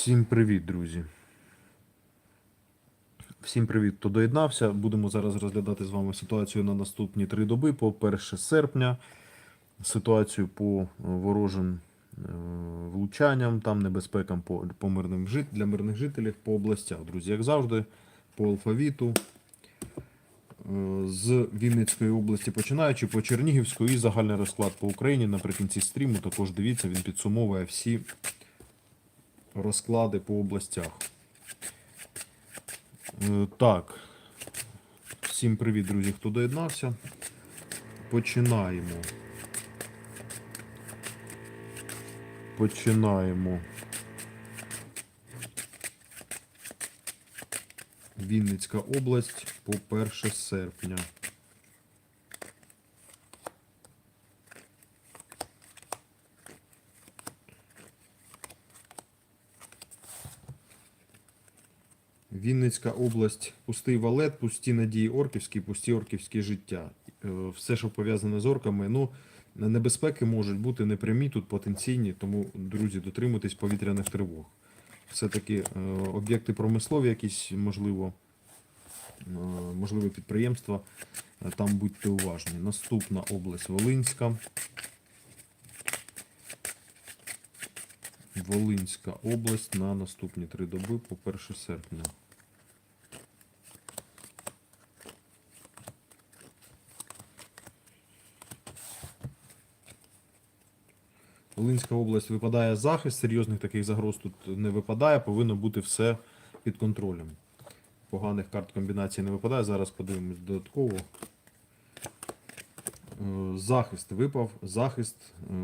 Всім привіт, друзі. Всім привіт, хто доєднався. Будемо зараз розглядати з вами ситуацію на наступні три доби по 1 серпня. Ситуацію по е, ворожим е, влучанням, там небезпекам по, по мирним жит... для мирних жителів по областях. Друзі, як завжди, по алфавіту. Е, З Вінницької області починаючи по Чернігівську і загальний розклад по Україні наприкінці стріму. Також дивіться, він підсумовує всі розклади по областях. Е, Так. Всім привіт, друзі, хто доєднався. Починаємо. Починаємо. Вінницька область по 1 серпня. Вінницька область, пустий валет, пусті надії орківські, пусті орківські життя. Е, Все, що пов'язане з орками, ну, небезпеки можуть бути непрямі, тут потенційні, тому, друзі, дотримуйтесь повітряних тривог. Все-таки е, об'єкти промислові, якісь, можливо, е, можливо, підприємства, там будьте уважні. Наступна область Волинська. Волинська область на наступні три доби по 1 серпня. Волинська область випадає захист, серйозних таких загроз тут не випадає, повинно бути все під контролем. Поганих карт комбінацій не випадає. Зараз подивимось додатково. Е, Захист випав, захист е,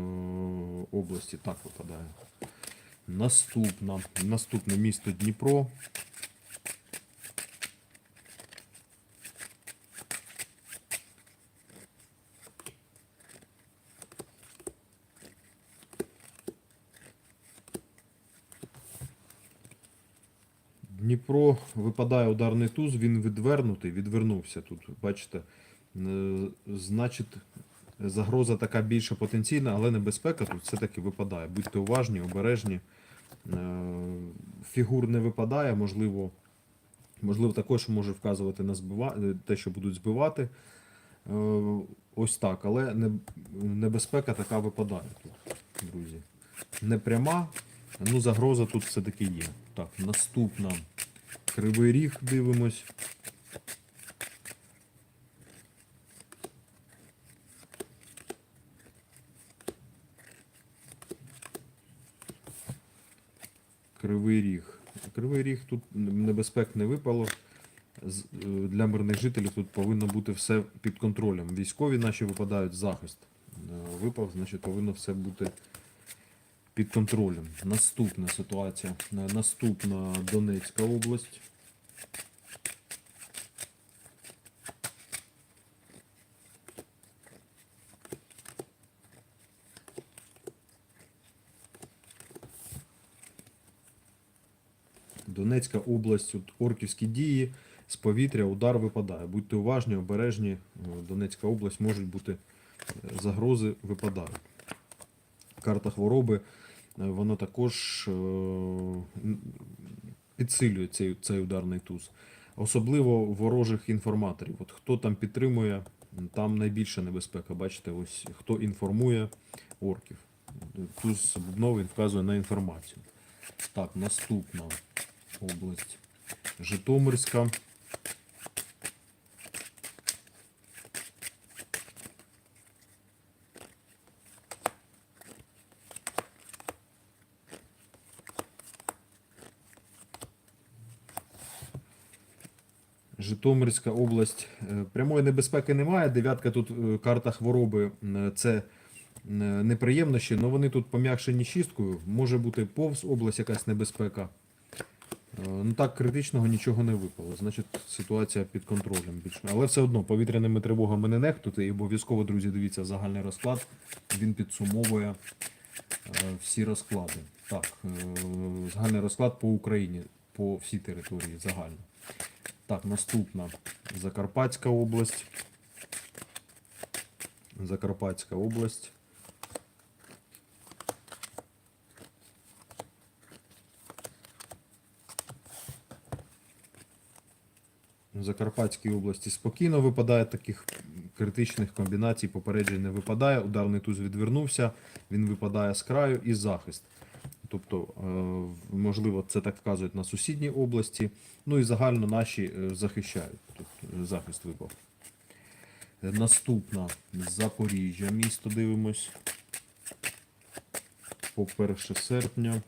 області так випадає. Наступна, наступне місто Дніпро. Дніпро випадає ударний туз, він відвернутий, відвернувся тут. Бачите, Е, значить, загроза така більше потенційна, але небезпека тут все-таки випадає. Будьте уважні, обережні. Е, Фігур не випадає, можливо, можливо, також може вказувати на збива... те, що будуть збивати. Е, Ось так, але небезпека така випадає тут, друзі. Не пряма, ну загроза тут все-таки є. Так, наступна. Кривий ріг дивимось. Кривий ріг. Кривий ріг тут небезпек не випало. Е, Для мирних жителів тут повинно бути все під контролем. Військові наші випадають захист. Е, Випав, значить повинно все бути під контролем. Наступна ситуація. Е, Наступна Донецька область. Донецька область, от орківські дії, з повітря удар випадає. Будьте уважні, обережні. Е, Донецька область можуть бути е, загрози випадають. Карта хвороби, е, вона також е, підсилює цей, цей ударний туз. Особливо ворожих інформаторів. От хто там підтримує, там найбільша небезпека. Бачите, ось хто інформує орків. Туз бубновий вказує на інформацію. Так, наступна область. Житомирська. Житомирська область. Е, Прямої небезпеки немає. Дев'ятка тут е, карта хвороби. е, Це неприємнощі, але вони тут пом'якшені шісткою. Може бути повз область якась небезпека. Ну так критичного нічого не випало. Значить, ситуація під контролем більш. Але все одно повітряними тривогами не нехтути. І обов'язково, друзі, дивіться загальний розклад. Він підсумовує всі розклади. Так, загальний розклад по Україні, по всій території загально. Так, наступна Закарпатська область. Закарпатська область. В Закарпатській області спокійно випадає таких критичних комбінацій, попереджень не випадає. Ударний туз відвернувся, він випадає з краю і захист. Тобто, е, можливо, це так вказують на сусідній області. Ну і загально наші е, захищають. Е, захист випав. Наступна Запоріжжя місто дивимось. По 1 серпня.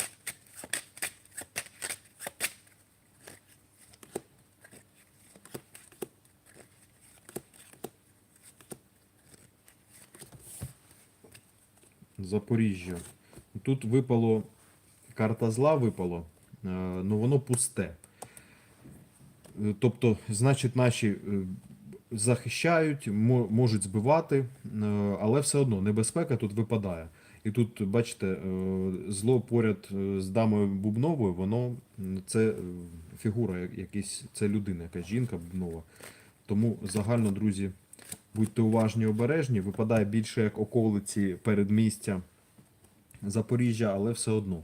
Запоріжжя. Тут випало карта зла випало, е, ну воно пусте. Е, Тобто, значить, наші е, захищають, можуть збивати, але все одно небезпека тут випадає. І тут, бачите, зло поряд з дамою Бубновою, воно це фігура, як- якийсь, це людина, якась жінка Бубнова. Тому загально, друзі, будьте уважні, обережні. Випадає більше як околиці передмістя Запоріжжя, але все одно.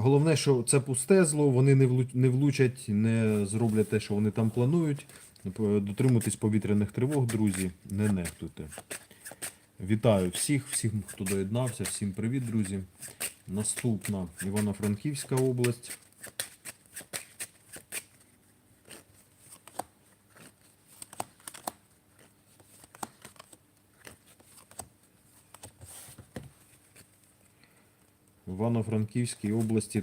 Головне, що це пусте зло, вони не влучать, не зроблять те, що вони там планують. Дотримуйтесь повітряних тривог, друзі, не нехтуйте. Вітаю всіх, всім, хто доєднався, всім привіт, друзі. Наступна Івано-Франківська область. В Івано-Франківській області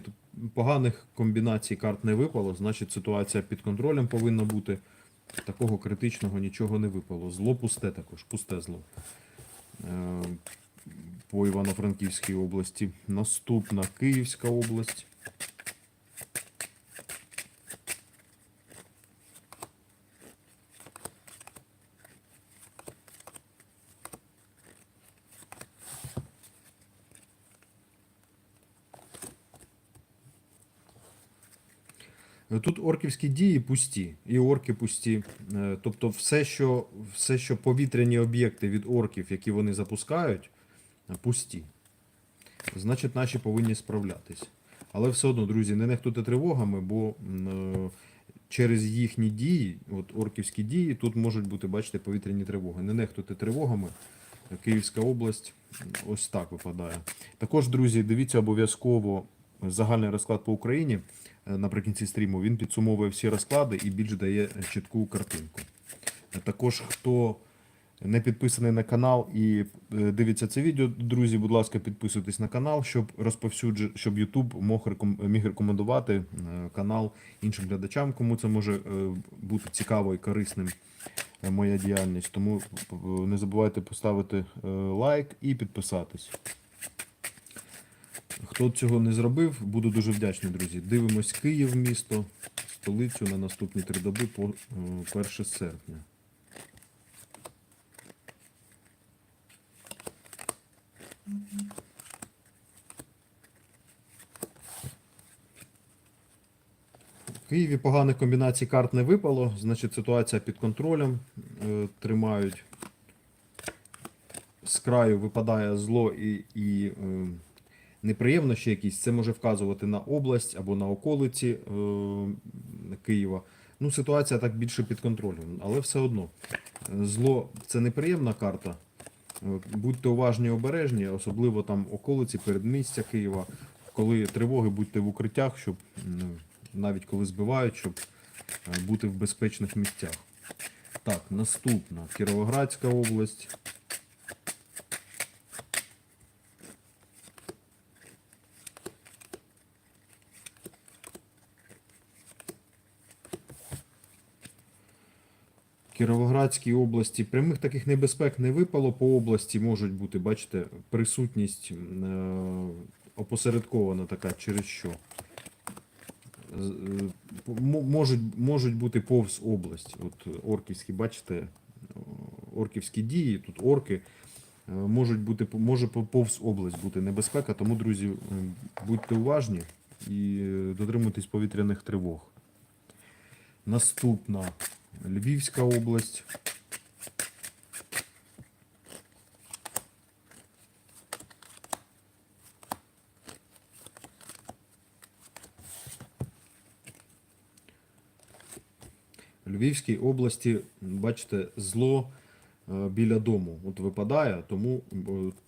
поганих комбінацій карт не випало, значить ситуація під контролем повинна бути. Такого критичного нічого не випало. Зло пусте також, пусте зло. Е, По Івано-Франківській області. Наступна Київська область. Тут орківські дії пусті, і орки пусті. Е, Тобто, все, що, все, що повітряні об'єкти від орків, які вони запускають, пусті. Значить, наші повинні справлятись. Але все одно, друзі, не нехтуйте тривогами, бо е, через їхні дії, от орківські дії, тут можуть бути, бачите, повітряні тривоги. Не нехтуйте тривогами. Київська область ось так випадає. Також, друзі, дивіться обов'язково загальний розклад по Україні наприкінці стріму. Він підсумовує всі розклади і більш дає чітку картинку. Також, хто не підписаний на канал і е, дивиться це відео, друзі, будь ласка, підписуйтесь на канал, щоб розповсюджу, щоб YouTube міг рекомендувати е, канал іншим глядачам, кому це може е, бути цікаво і корисним моя діяльність. Тому не забувайте поставити лайк і підписатись. Хто цього не зробив, буду дуже вдячний, друзі. Дивимось Київ місто, столицю на наступні три доби по е, 1 серпня. В Києві поганих комбінацій карт не випало, значить ситуація під контролем. Е, Тримають. З краю випадає зло і, і е, неприємно ще якісь. Це може вказувати на область або на околиці е, Києва. Ну, ситуація так більше під контролем, але все одно. Зло це неприємна карта. Будьте уважні і обережні, особливо там околиці, передмістя Києва. Коли тривоги, будьте в укриттях, щоб навіть коли збивають, щоб е, бути в безпечних місцях. Так, наступна Кіровоградська область. Кіровоградській області прямих таких небезпек не випало. По області можуть бути, бачите, присутність е, опосередкована така, через що. Е, мо- Можуть, можуть бути повз область. От орківські, бачите, орківські дії, тут орки. е, Можуть бути, може повз область бути небезпека, тому, друзі, будьте уважні і дотримуйтесь повітряних тривог. Наступна Львівська область. Львівській області, бачите, зло е, біля дому от випадає, тому е,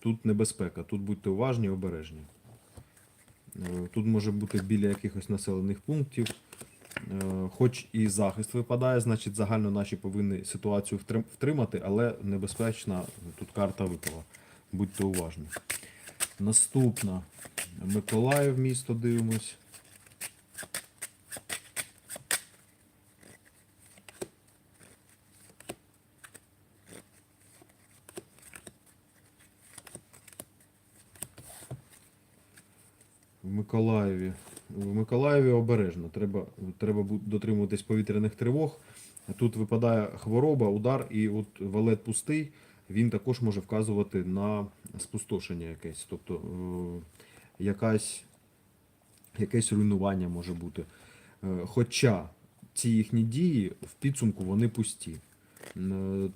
тут небезпека. Тут будьте уважні обережні. Е, Тут може бути біля якихось населених пунктів. Е, Хоч і захист випадає, значить загально наші повинні ситуацію втримати, але небезпечна тут карта випала. Будьте уважні. Наступна Миколаїв місто дивимось. В Миколаєві. В Миколаєві обережно. Треба, треба дотримуватись повітряних тривог. Тут випадає хвороба, удар, і от валет пустий, він також може вказувати на спустошення якесь. Тобто е, якась, якесь руйнування може бути. Е, Хоча ці їхні дії в підсумку вони пусті. Е,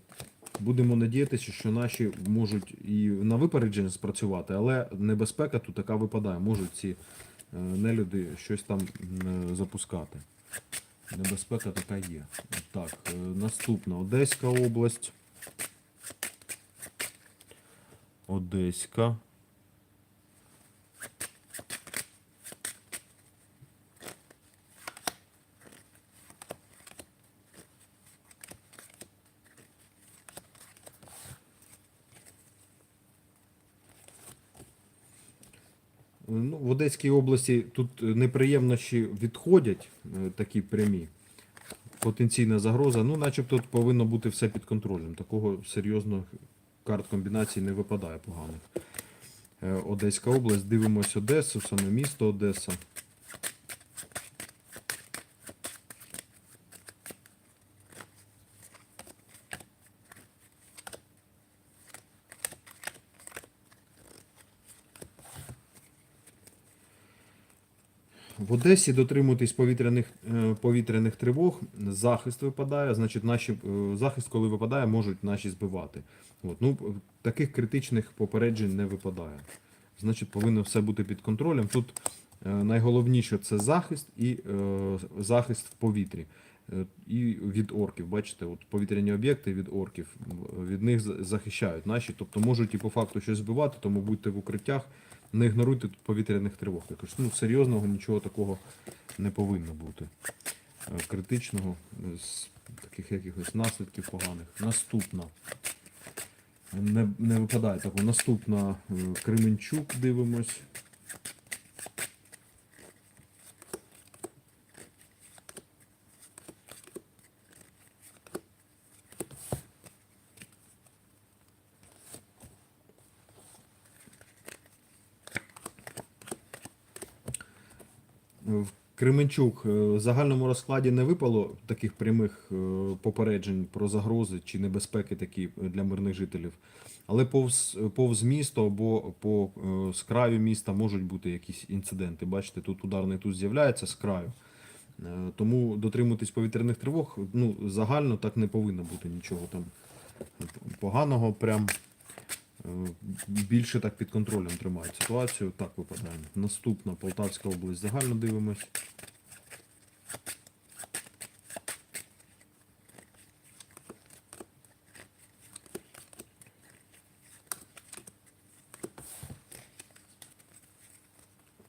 Будемо надіятися, що наші можуть і на випередження спрацювати, але небезпека тут така випадає. Можуть ці нелюди щось там е, запускати. Небезпека така є. Так, е, наступна Одеська область. Одеська. Ну, в Одеській області тут е, неприємності відходять е, такі прямі. Потенційна загроза. Ну, начебто тут повинно бути все під контролем. Такого серйозного карт комбінацій не випадає поганих. Е, Одеська область. Дивимось Одесу, саме місто Одеса. В Одесі дотримуйтесь повітряних, е, повітряних тривог, захист випадає, значить, наші, е, захист, коли випадає, можуть наші збивати. От, ну, таких критичних попереджень не випадає. Значить, повинно все бути під контролем. Тут е, найголовніше це захист і е, захист в повітрі. І від орків, бачите, от повітряні об'єкти від орків, від них захищають наші, тобто можуть і по факту щось збивати, тому будьте в укриттях, не ігноруйте тут повітряних тривог. Також ну, серйозного нічого такого не повинно бути. Е, Критичного, з таких якихось наслідків поганих. Наступна. Не, не випадає такого. Наступна е, Кременчук дивимось. В Кременчук е, в загальному розкладі не випало таких прямих е, попереджень про загрози чи небезпеки такі для мирних жителів. Але повз, повз місто або по е, з краю міста можуть бути якісь інциденти. Бачите, тут ударний туз з'являється з краю. Е, Тому дотримуватись повітряних тривог, ну, загально так не повинно бути нічого там поганого. Прям е, більше так під контролем тримають ситуацію. Так випадає. Наступна Полтавська область загально дивимось.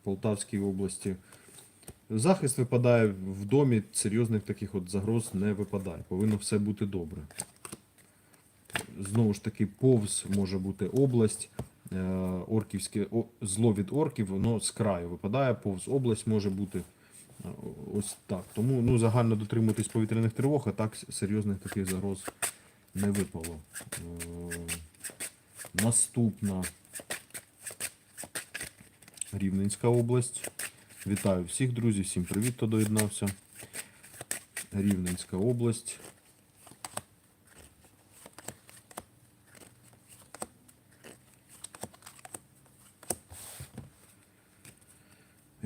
Полтавській області. Захист випадає в домі, серйозних таких от загроз не випадає. Повинно все бути добре. Знову ж таки, повз може бути область, е, орківське зло від орків, воно з краю випадає, повз область може бути е, ось так. Тому ну, загально дотримуватись повітряних тривог, а так серйозних таких загроз не випало. Е, Наступна Рівненська область. Вітаю всіх, друзі, всім привіт, хто доєднався. Рівненська область.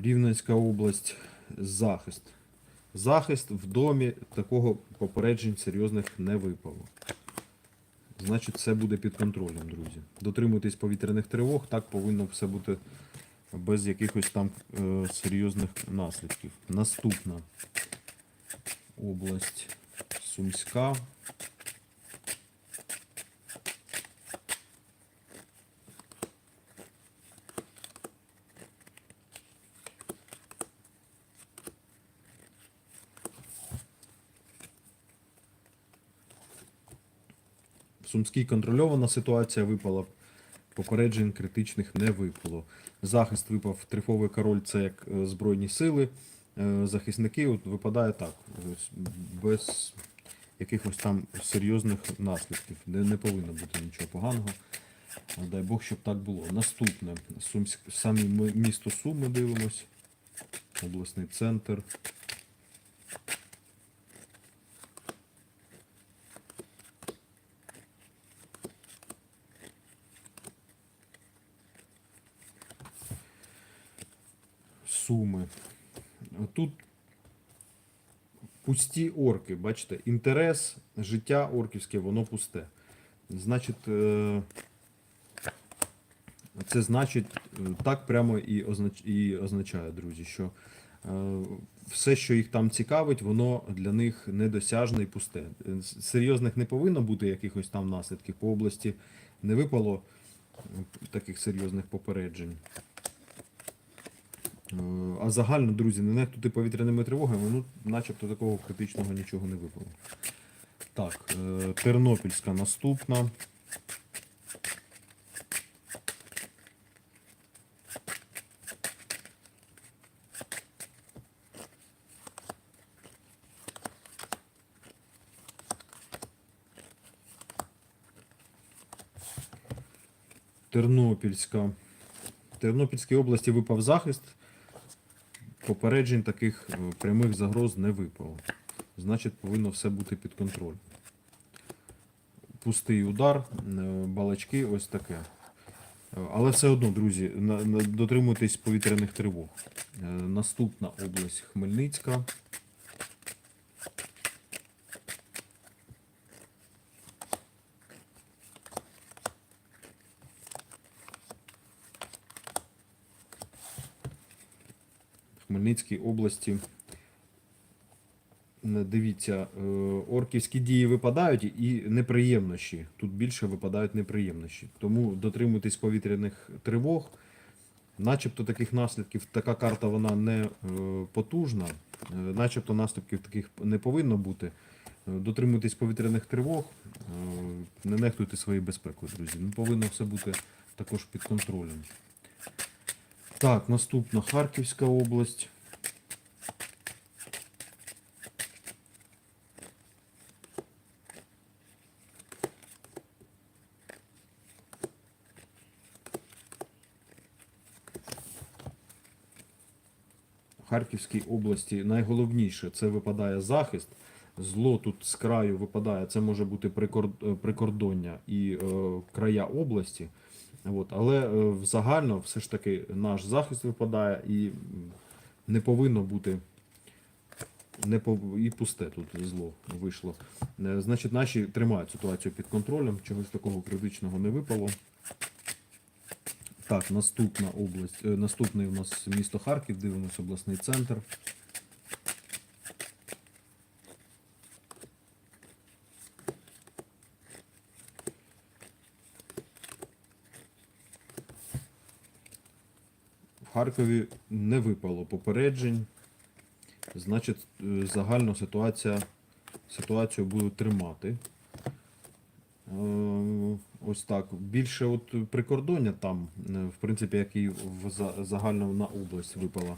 Рівненська область. Захист. Захист в домі такого попереджень серйозних не випало. Значить, все буде під контролем, друзі. Дотримуйтесь повітряних тривог, так повинно все бути без якихось там е, серйозних наслідків. Наступна область Сумська. Сумській контрольована ситуація випала. Попереджень критичних не випало. Захист випав трифовий король, це як е, Збройні сили. Е, Захисники от випадає так, без якихось там серйозних наслідків. Не, не повинно бути нічого поганого. Дай Бог, щоб так було. Наступне. Сумськ... Самі місто Суми дивимось. Обласний центр. Суми. Тут пусті орки, бачите, інтерес, життя орківське, воно пусте. Значить, е, це значить, е, так прямо і і означає, друзі, що е, все, що їх там цікавить, воно для них недосяжне і пусте. Серйозних не повинно бути якихось там наслідків. По області не випало таких серйозних попереджень. Е, А загально, друзі, не нехтути повітряними тривогами, ну, начебто такого критичного нічого не випало. Так, е, Тернопільська наступна. Тернопільська. В Тернопільській області випав захист. Попереджень таких е, прямих загроз не випало. Значить, повинно все бути під контролем. Пустий удар, е, балачки, ось таке. Е, Але все одно, друзі, дотримуйтесь повітряних тривог. Наступна область Хмельницька. Хмельницькій області. Е, Дивіться, е, орківські дії випадають і неприємнощі. Тут більше випадають неприємнощі. Тому дотримуйтесь повітряних тривог. Начебто таких наслідків, така карта вона не е, потужна, начебто наслідків таких не повинно бути. Дотримуйтесь повітряних тривог, не нехтуйте своєю безпекою, друзі. Ну, повинно все бути також під контролем. Так, наступна Харківська область. Харківській області найголовніше це випадає захист. Зло тут з краю випадає, це може бути прикор- прикордоння і е, края області. От. Але е, загально все ж таки наш захист випадає і не повинно бути не пов... і пусте тут зло вийшло. Е, Значить, наші тримають ситуацію під контролем, чогось такого критичного не випало. Так, наступна область. е, Наступний у нас місто Харків, дивимося обласний центр. Харкові не випало попереджень. Значить, е, загально ситуація, ситуацію будуть тримати. Е, Ось так. Більше от прикордоння там, е, в принципі, як і в загально на область випала.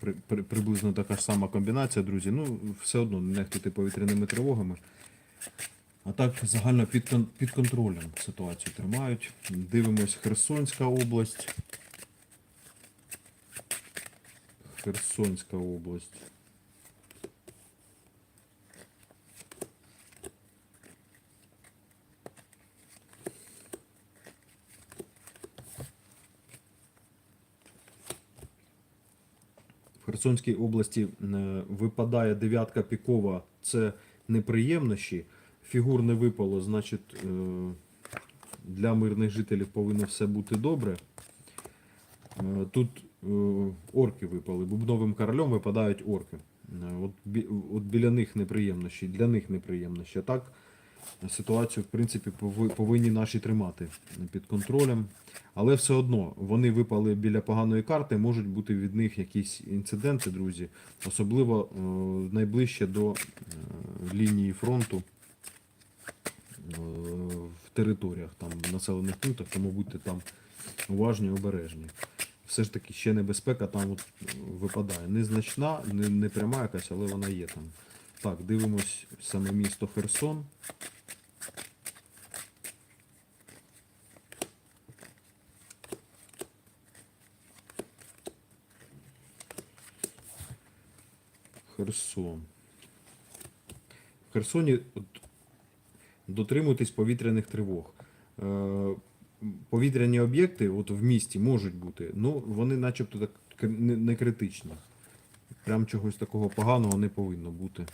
При, при, приблизно така ж сама комбінація, друзі. Ну, все одно не нехтуйте повітряними тривогами. А так загально під, під контролем ситуацію тримають. Дивимось Херсонська область. Херсонська область. В Херсонській області е, випадає дев'ятка пікова, це неприємнощі. Фігур не випало, значить е, для мирних жителів повинно все бути добре. Е, Тут орки випали. Бубновим королем випадають орки. Е, От, от біля них неприємності, для них неприємності. А так ситуацію, в принципі, повинні наші тримати під контролем. Але все одно вони випали біля поганої карти, можуть бути від них якісь інциденти, друзі, особливо е, найближче до е, лінії фронту е, в територіях, там, в населених пунктах, тому будьте там уважні обережні. Все ж таки ще небезпека там от е, випадає. Незначна, не, не пряма якась, але вона є там. Так, дивимось саме місто Херсон. Херсон. В Херсоні от, дотримуйтесь повітряних тривог. Повітряні об'єкти от в місті можуть бути, ну вони начебто так не, критичні. Прям чогось такого поганого не повинно бути.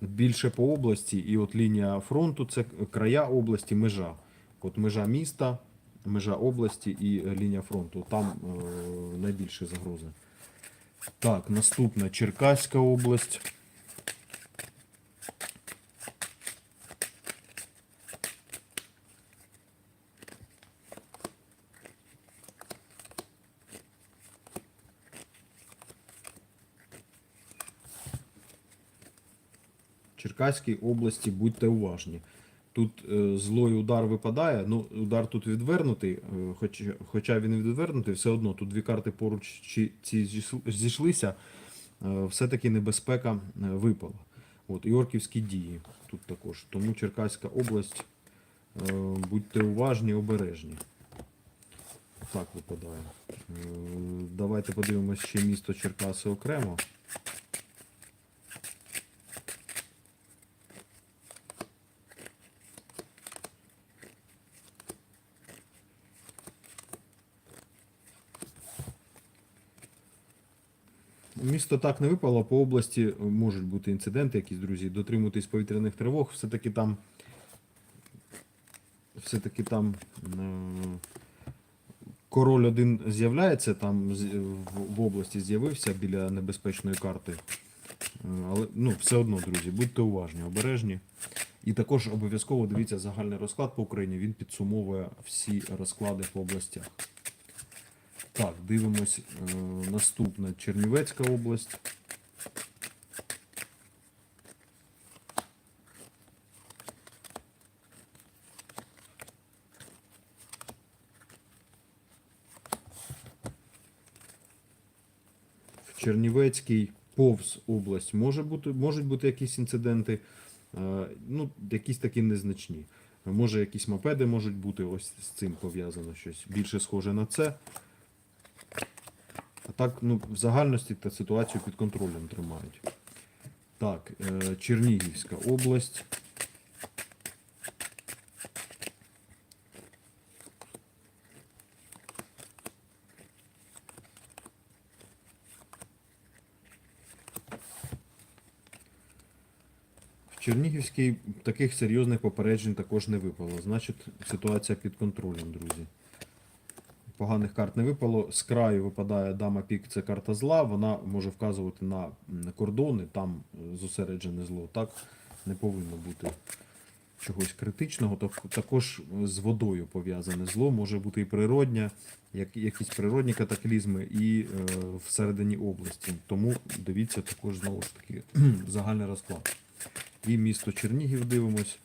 Більше по області, і от лінія фронту це края області, межа. От межа міста, межа області і е, лінія фронту. Там е, найбільше загрози. Так, наступна Черкаська область. Черкаській області будьте уважні. Тут е, злой удар випадає. Ну, удар тут відвернутий, е, хоч, хоча він відвернутий, все одно тут дві карти поруч ці зійшлися, е, все-таки небезпека випала. От, і орківські дії тут також. Тому Черкаська область, будьте уважні, обережні. Так випадає. Давайте подивимося ще місто Черкаси окремо. Місто так не випало, по області можуть бути інциденти, якісь друзі. Дотримуйтесь повітряних тривог. Все-таки там. Все-таки там. е, Король один з'являється, там в області з'явився біля небезпечної карти. Е, Але ну, все одно, друзі, будьте уважні, обережні. І також обов'язково дивіться загальний розклад по Україні. Він підсумовує всі розклади по областях. Так, дивимось е, наступна Чернівецька область. В Чернівецькій повз область може бути, можуть бути якісь інциденти, е, ну, якісь такі незначні. Може, якісь мопеди можуть бути, ось з цим пов'язано щось більше схоже на це. Так, ну, в загальності та ситуацію під контролем тримають. Так, е, Чернігівська область. Чернігівській таких серйозних попереджень також не випало. Значить, ситуація під контролем, друзі. Поганих карт не випало. З краю випадає дама пік, це карта зла. Вона може вказувати на кордони, там зосереджене зло. Так не повинно бути чогось критичного. Так- Також з водою пов'язане зло, може бути і природня, як, якісь природні катаклізми, і е, всередині області. Тому дивіться також знову ж таки загальний розклад. І місто Чернігів дивимось.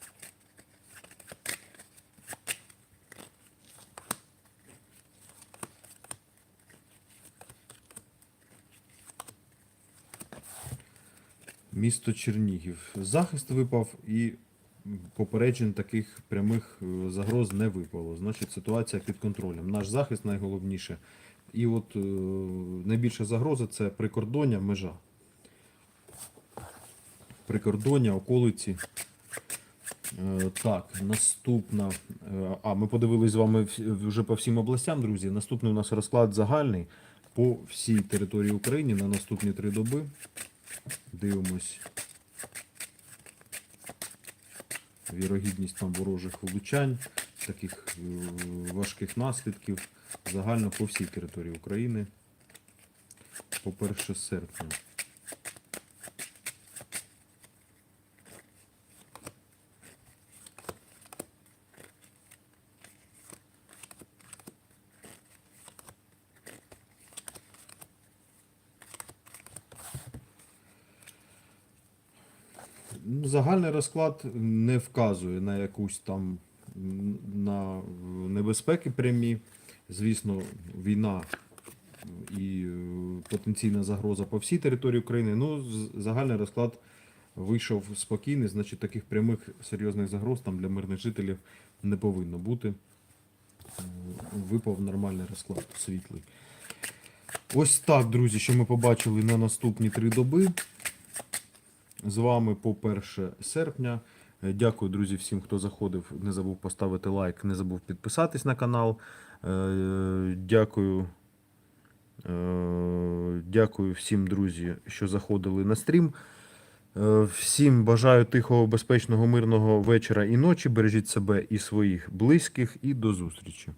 Місто Чернігів. Захист випав і попереджень таких прямих е, загроз не випало. Значить, ситуація під контролем. Наш захист найголовніше. І от е, найбільша загроза це прикордоння, межа. Прикордоння, околиці. Е, Так, наступна. А, ми подивились з вами вже по всім областям, друзі. Наступний у нас розклад загальний по всій території України на наступні три доби. Дивимось. Вірогідність там ворожих влучань, таких е, важких наслідків загально по всій території України. По 1 серпня. Ну, Загальний розклад не вказує на якусь там на небезпеки прямі. Звісно, війна і е, потенційна загроза по всій території України. Ну, загальний розклад вийшов спокійний, значить таких прямих серйозних загроз там для мирних жителів не повинно бути. Е, Випав нормальний розклад світлий. Ось так, друзі, що ми побачили на наступні три доби. З вами по 1 серпня. Е, Дякую, друзі, всім, хто заходив. Не забув поставити лайк, не забув підписатись на канал. Е, Дякую. Е, Дякую всім, друзі, що заходили на стрім. Всім бажаю тихого, безпечного, мирного вечора і ночі. Бережіть себе і своїх близьких, і до зустрічі.